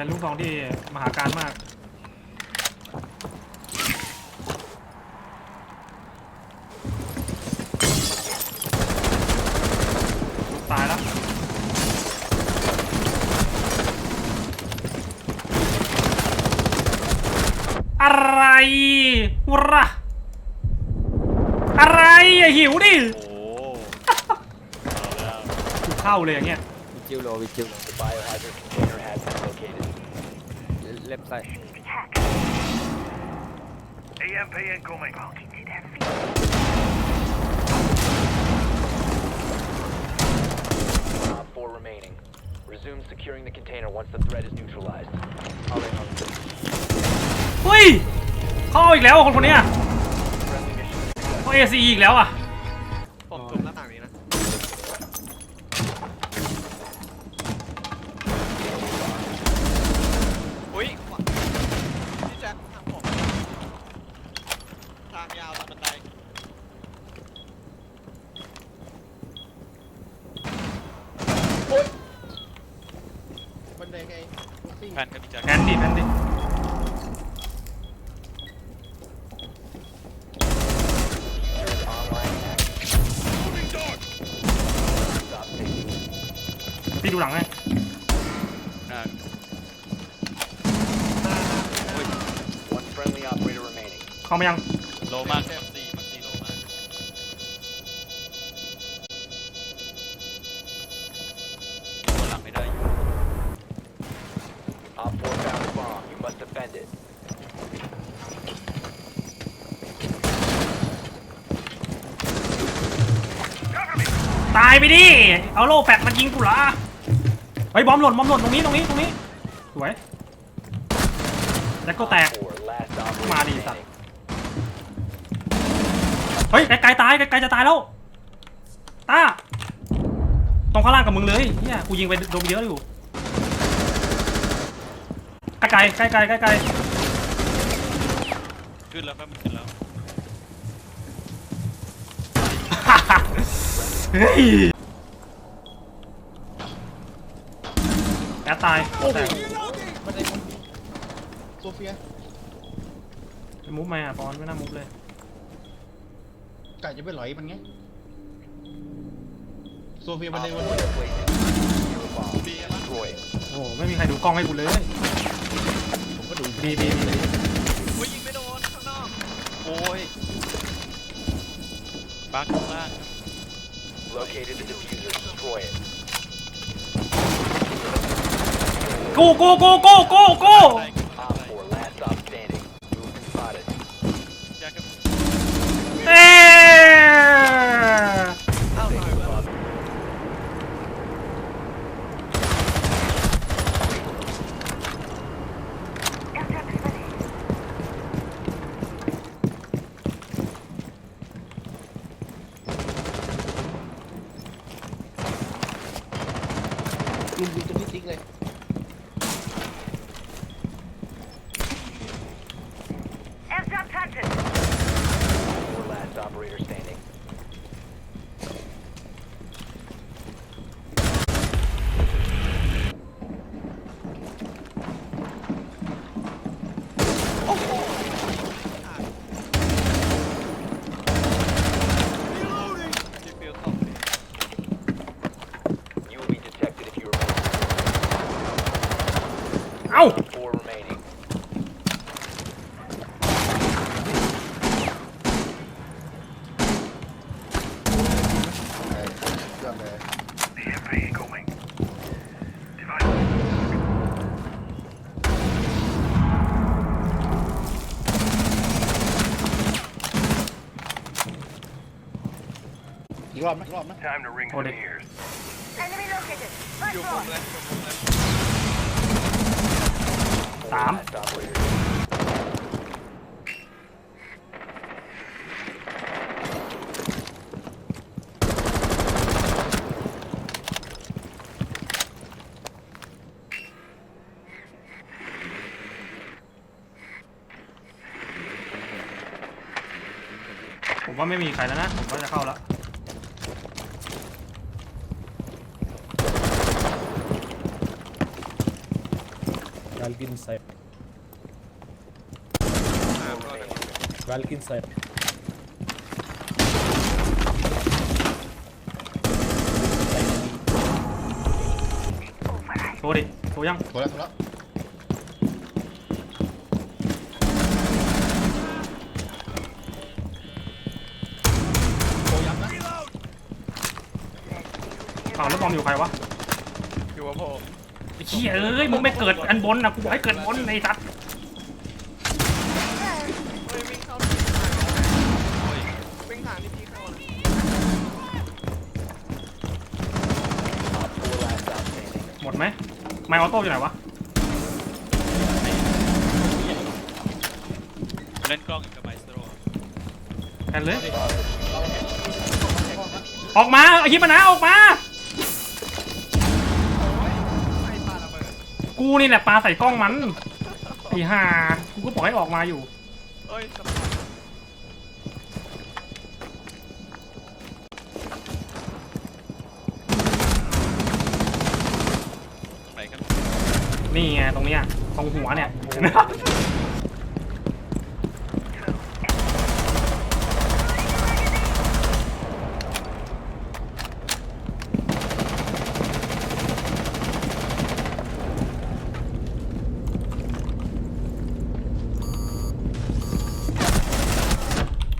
เป็นลูกซองที่มหาการมาก ตายแล้ว อะไรวะอะไรอะหิวดิ โอ้เอาแล้ว กูเข้าเลยอย่างเงี้ยวิจิวโลวิจิวโล The biohazard container has been located. เล็บใส่ EMP incoming. Op 4 remaining. Resume securing the container once the threat is neutralized. เอาเลยเอาเลย เฮ้ย เข้าอีกแล้วอ่ะคนคนเนี้ย Friendly mission success. เขาเอซีอีกแล้วอ่ะ พี่ดูหลังให้หน้า One friendly operator remaining. เข้ามายัง โลมากมันสี่มันสี่โลมากตัวหลังไม่ได้อยู่ Op 4 found a bomb. You must defend it. ตายไปดิ เอาโล่แฟดมายิงกูเหรอ เฮ้ยบอมหล่นบอมหล่นตรงนี้ตรงนี้ตรงนี้สวยแจ็คก็แตก4 last operator Mali, remaining. เฮ้ยไกลๆตายไกลๆจะตายแล้วตาตรงข้างล่างกับมึงเลยเนี่ยกูยิงไปโดนเยอะอยู่ไกลๆไกลๆไกลขึ้นแล้วครับมันขึ้นแล้วๆเฮ้ยแอ ดตายโอ้โหแตกบันไดมันโซเฟียมุฟมาอะปอนไม่น่ามุฟเลยกะจะไปหลอยมันไงโซเฟียบัน Op ได4มัน has placed a bomb. Destroy it. โอ้โหไม่มีใครดูกล้องให้กูเลยผมก็ดูบีบีบีอุ้ยยิงไม่โดนข้างนอก โอ้ยบักข้างล่าง Located the diffuser. Destroy it. กูกูกูกูกูกู ได้ขึ้นบัน Op ได 4 last stop standing. You have been spotted. แจ็คกับ เอ๊ะ Six above. ลุมดูจนนี่ติ๊กเลย Four last operator standing. ที่ฟิลตก You will be detected if you remain. เอ้า Four remaining. ยอดเลย EMP incoming. Device. อีกรอบไหมอีกรอบไหม Time to ring Hold some it. ears. อยู่บนเลยอยู่บนเลย Four Tám. last operators. ว่าไม่มีใครแล้วนะ ผมว่าจะเข้าแล้ว Op Valkyrie inside. อ่าก็เลย Valkyrie inside. โชว์ดิโชว์ยัง โทรแล้วโทรแล้ว แล้วบอมอยู่ใครวะอยู่กับผมไอ้เหี้ยเอ้ยมึงไม่เกิดอันบนนะกูบอกให้เกิดบนไอ้สัตว์เฮ้ยวิ่งเข้าที่ทางโอ้ยวิ่งทางที่พี่เข้านะ Op 4 last stop standing. หมดไหมไมออโต้อยู่ไหนวะเล่นกล้องกับไมสโตรแอนเลยออกมาไอ้ยิปนะออกมา กูนี่แหละปลาใส่กล้องมันไอ้ห่ากูก็บอกให้ออกมาอยู่ เอ้ยสปอร์ตไหนกันนี่ไงตรงเนี้ยตรงหัวเนี่ยเห็นไหม โอ้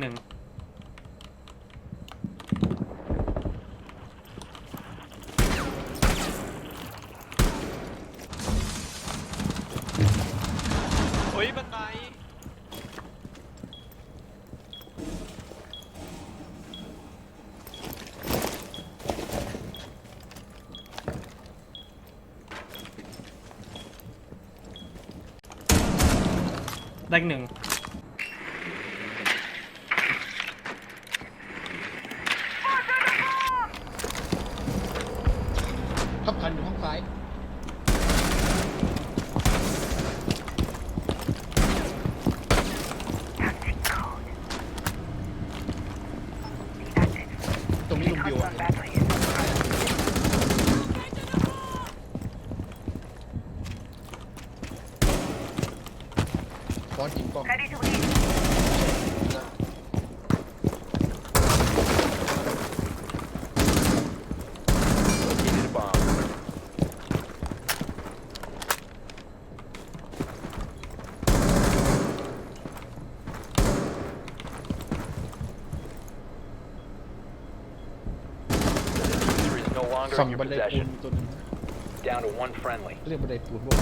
หนึ่งเฮ้ยบันไดได้อีกหนึ่ง ทับคันอยู่ห้องซ้าย ตรงนี้ลุง บิวอะบอสยิงกล้อง Located no longer ฝั่ง in your บันไดปูน possession. มีตัวหนึง Down to one friendly. เรียกบันไดปูนพวก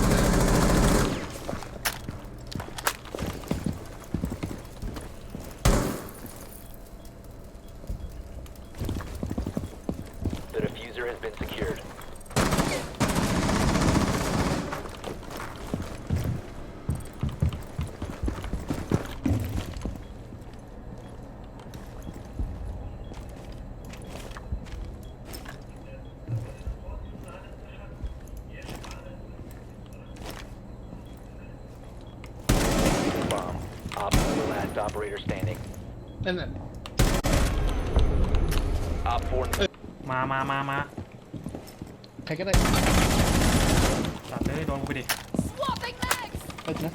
นั่นน่ะ Op 4มามามามาใครก็ได้ ตัดเลยโดนกูไปดิ เอ้ยนะ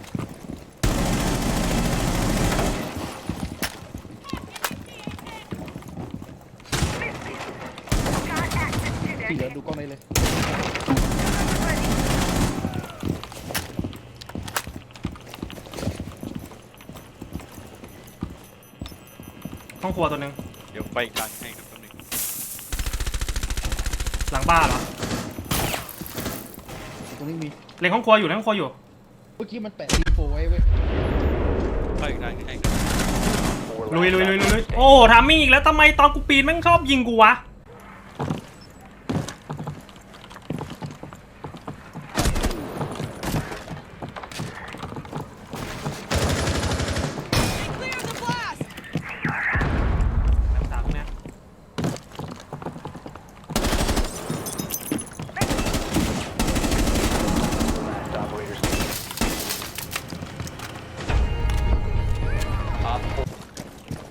ที่เหลือดูกล้องได้เลย ห้ องครัวตัวหนึ่งเดี๋ยวไปกลางให้ครับแป๊บนึงหลังบ้านเหรอตรงนี้มี เล็งห้องครัวอยู่เล็งห้องครัวอยู่เมื่อกี้มันแปะซีโฟไว้เว้ยไปกลางให้ครับ4ลุย last ลุยลุยลุยลุย operator โอ้ standing. ทามมิ่งอีกแล้วทำไมตอนกูปีนแม่งชอบยิงกูวะ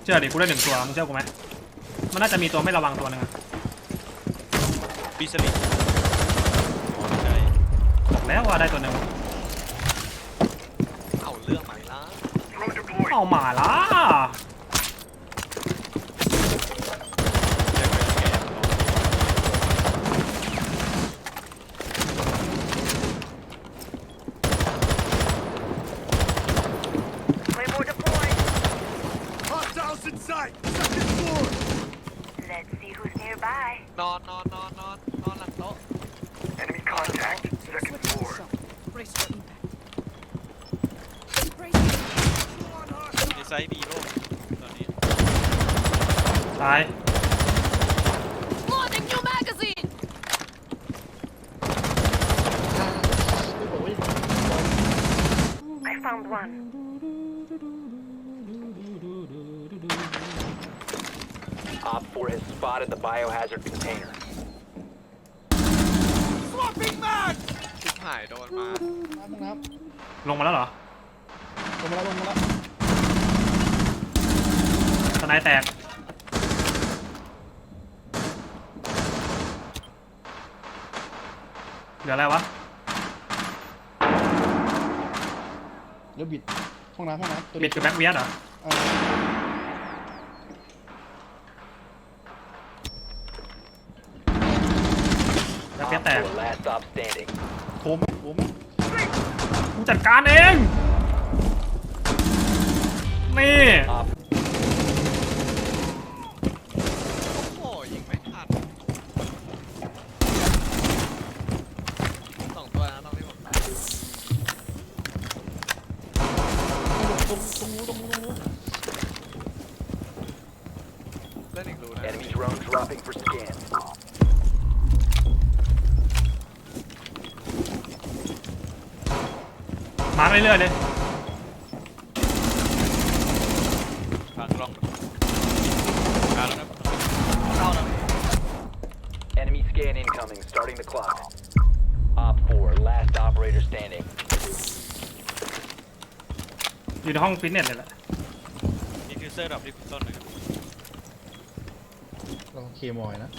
ชื่อดิกูได้หนึ่งตัวมึงเชื่อกูไหมมันน่าจะมีตัวไม่ระวังตัวหนึงอะบีสลิปใช่บอกแล้วว่าได้ตัวหนึ่งเอาเรื่องใหม่ละ Drone deployed. เอามาละ เรียกไปเกม Claymore deployed. Hostiles in sight. Second floor. Let's see who's nearby. นอนนอนนอนนอนนอนหลังโต๊ะ Enemy contact. Second floor. Brace for impact. ในไซส์บีโร่ตอนนี้ ตาย Loading new magazine! ไม่บอกว่า I found one. Op 4 has spotted the biohazard container. ชิบหายโดนมาน้ำน้ำลงมาแล้วเหรอลงมาแล้วลงมาแล้วสไนด์แตกเหลืออะไรวะ เดี๋ยวบิดห้องน้ำห้องน้ำตัวบิดกับแบ็กเวียดเหรอเออแบ็กเวียด Op แตก4 last stop standing. โถมไหมโถมไหมกูจัดการเอง นี่ Op โอ้โหยิงไม่ทันสองตัวนะต้องที่ผม ตรงตรงนู้นตรงนู้นตรงนู้น เล่นอีกรูนะ enemy drone dropping for scan. มาร์ค เรื่อยๆเลยทางกล้องการแล้วนะเข้าแล้ว Enemy scan incoming. Starting the clock. Op 4 last operator standing. อยู่ในห้องฟิตเนสเลยแหละนี่คือเซอร์ดับที่คุณต้นนะครับลองเคมอยนะ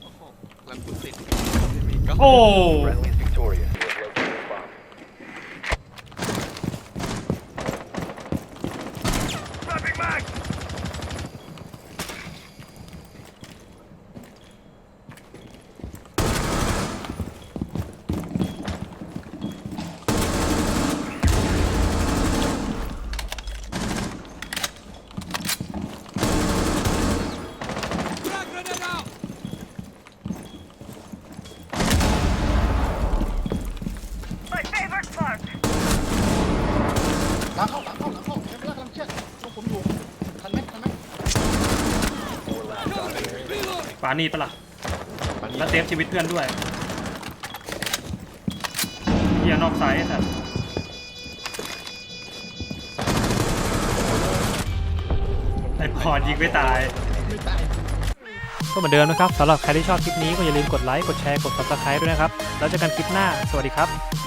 โอ้โหแล้วกูติดมีก็โอ้ Friendly Victoria. านี่ปะล่ะแล้วเซฟชีวิตเพื่อนด้วยเฮียนอกไซส์สัตว์ไอพอดยิงไม่ตาย ไม่ตาย ก็เหมือนเดิมนะครับสำหรับใครที่ชอบคลิปนี้ก็อย่าลืมกดไลค์ กดแชร์ กด subscribe ด้วยนะครับ แล้วเจอกันคลิปหน้า สวัสดีครับ